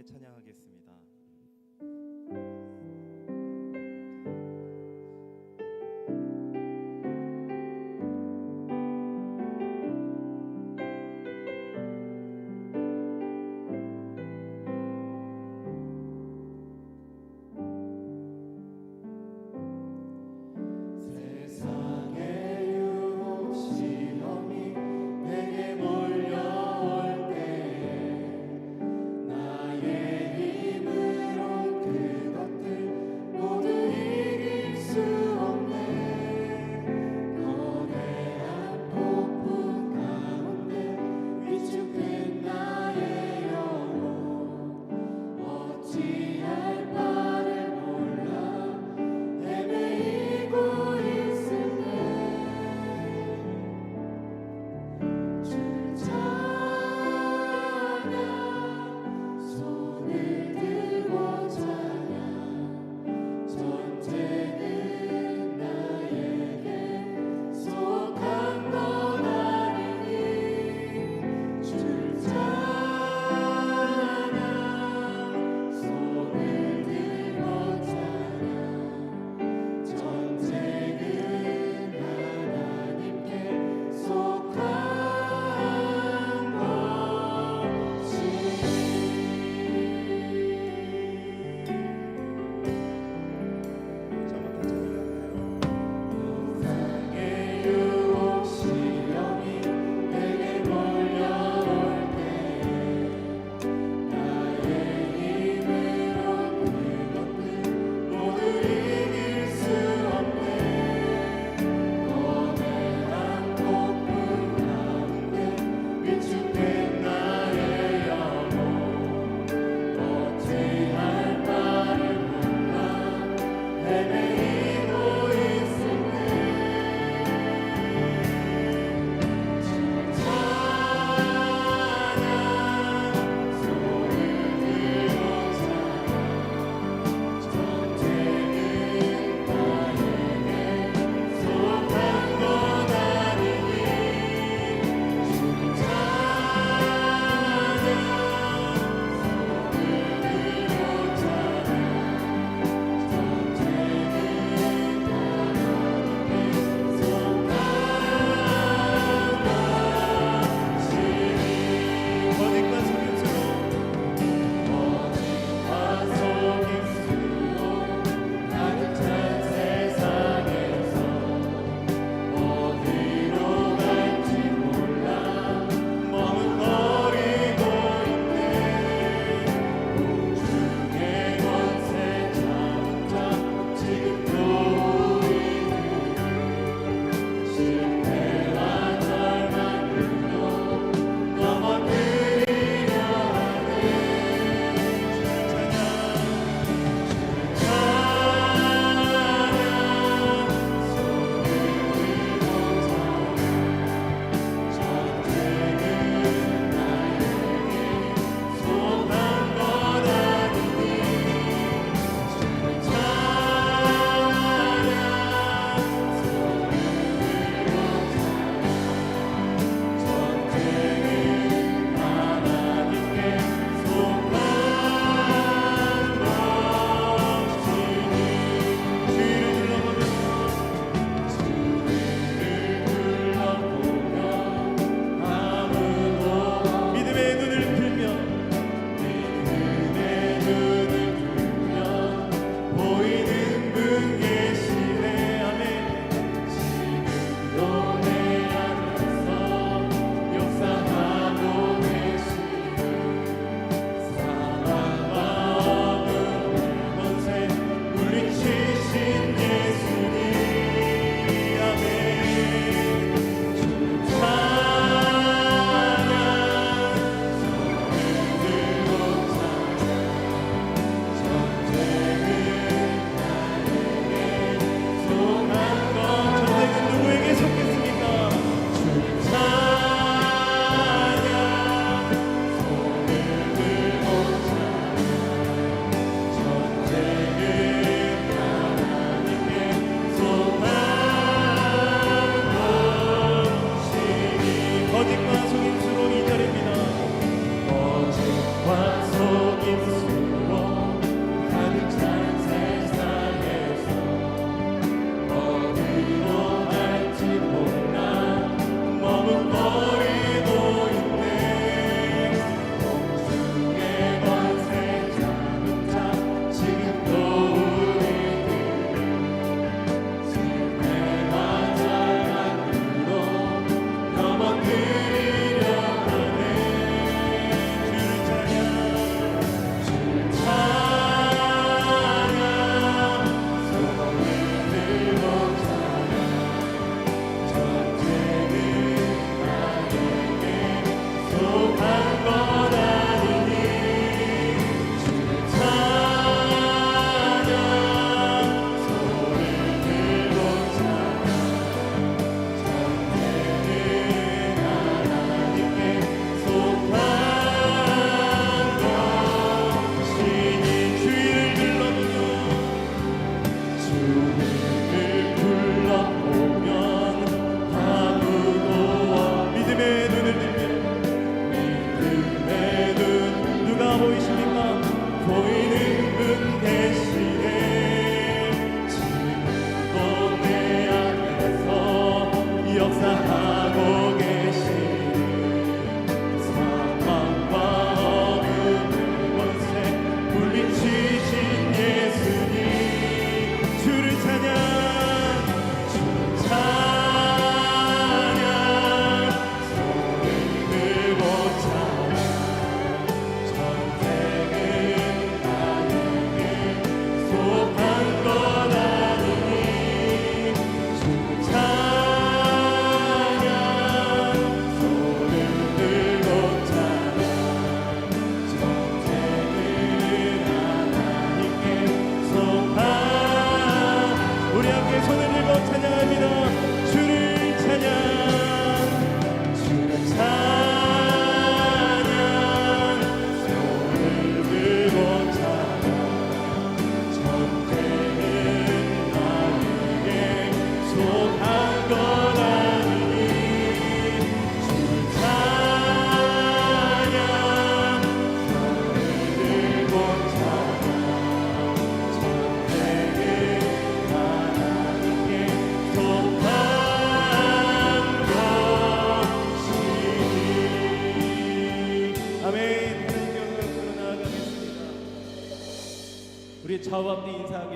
함께 찬양하겠습니다.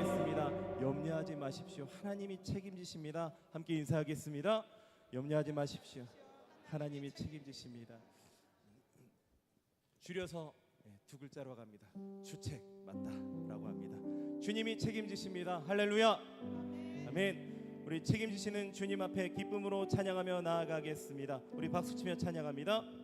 있습니다. 염려하지 마십시오. 하나님이 책임지십니다. 함께 인사하겠습니다. 염려하지 마십시오. 하나님이 책임지십니다. 줄여서 네, 두 글자로 갑니다. 주책 맞다라고 합니다. 주님이 책임지십니다. 할렐루야. 아멘. 우리 책임지시는 주님 앞에 기쁨으로 찬양하며 나아가겠습니다. 우리 박수치며 찬양합니다.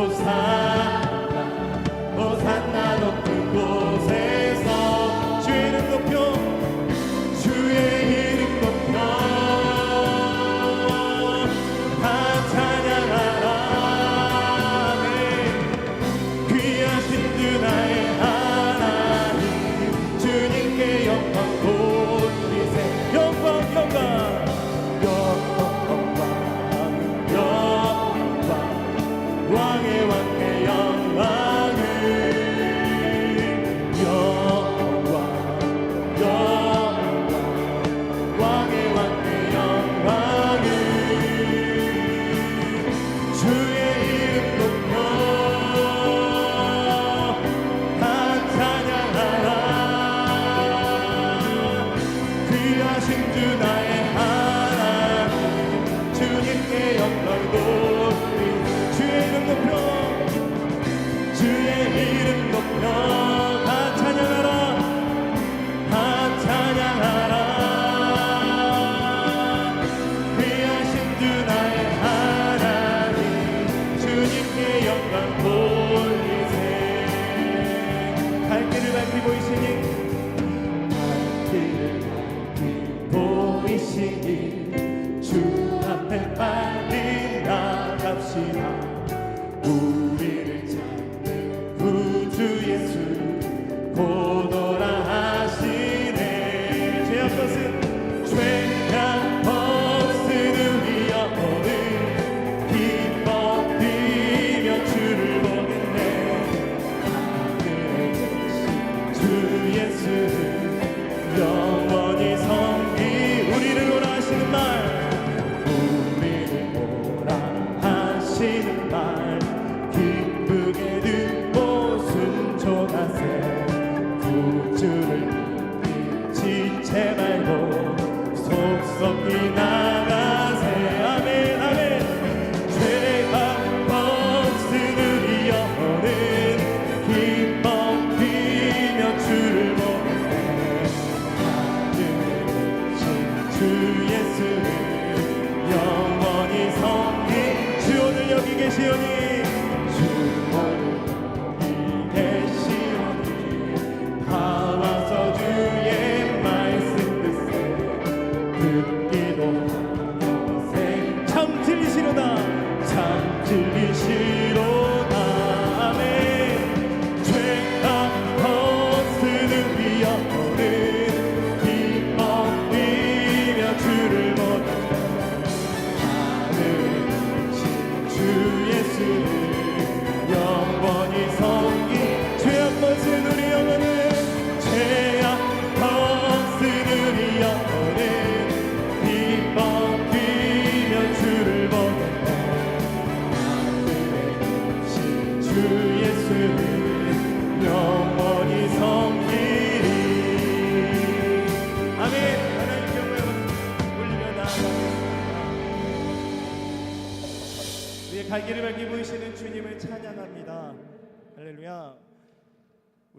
호산 시연이.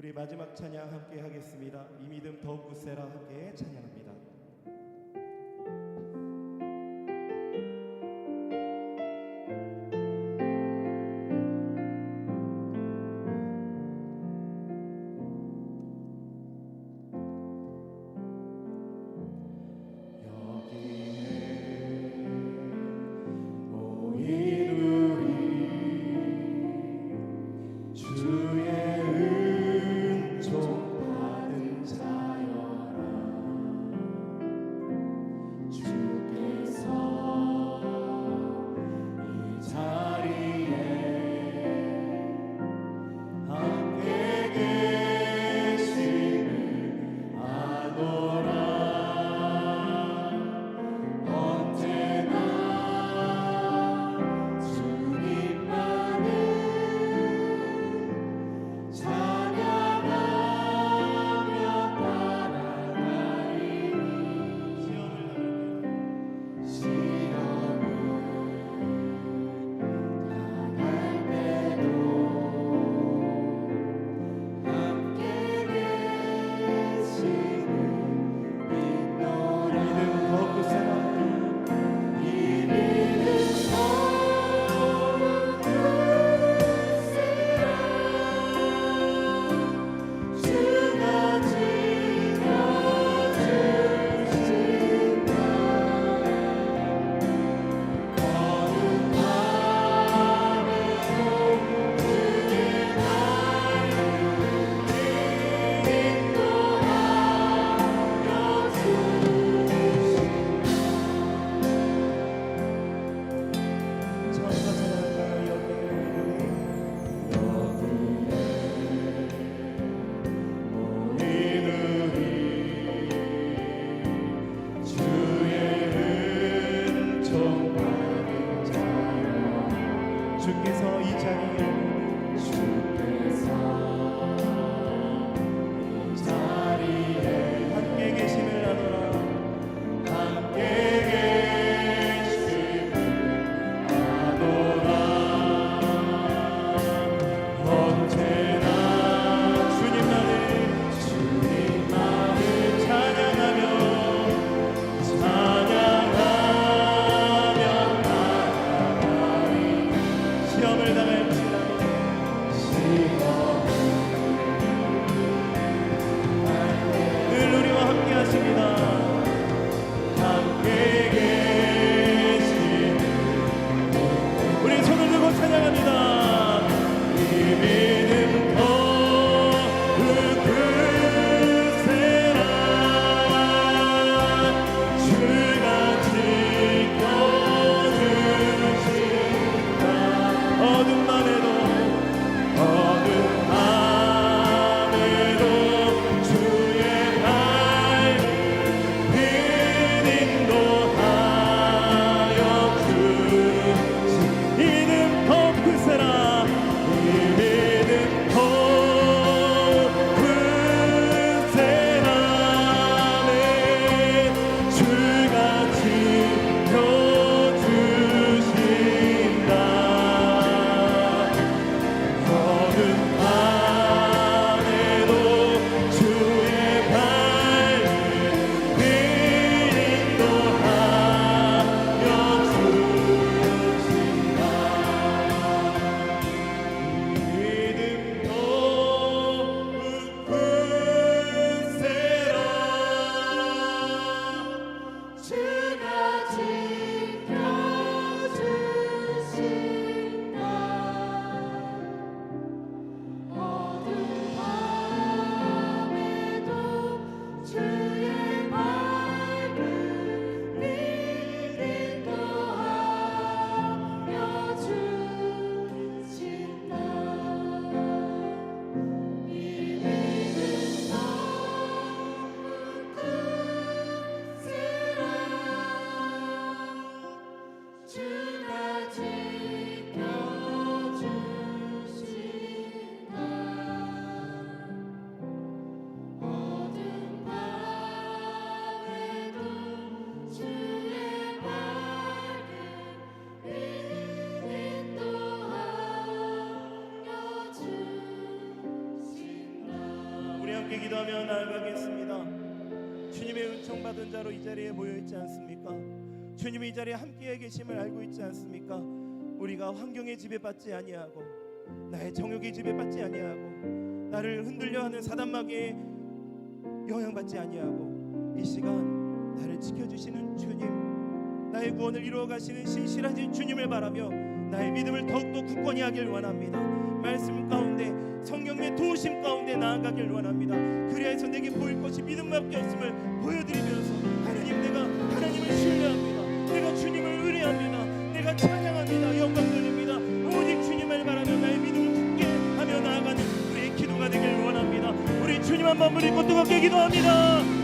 우리 마지막 찬양 함께 하겠습니다. 이 믿음 더욱 굳세라 함께 찬양합니다. 기도하며 나아가겠습니다. 주님의 은총 받은 자로 이 자리에 모여 있지 않습니까? 주님이 이 자리에 함께 계심을 알고 있지 않습니까? 우리가 환경에 지배받지 아니하고 나의 정욕에 지배받지 아니하고 나를 흔들려 하는 사단마귀에 영향받지 아니하고 이 시간 나를 지켜주시는 주님 나의 구원을 이루어 가시는 신실하신 주님을 바라며 나의 믿음을 더욱더 굳건히 하길 원합니다 말씀 가운데 성령의 도우심 가운데 나아가길 원합니다. 그리하여서 내게 보일 것이 믿음밖에 없음을 보여드리면서 하나님 내가 하나님을 신뢰합니다. 내가 주님을 의뢰합니다. 내가 찬양합니다. 영광 돌립니다. 오직 주님을 바라며 나의 믿음을 굳게 하며 나아가는 우리의 기도가 되길 원합니다. 우리 주님 한번 부리고 뜨겁게 기도합니다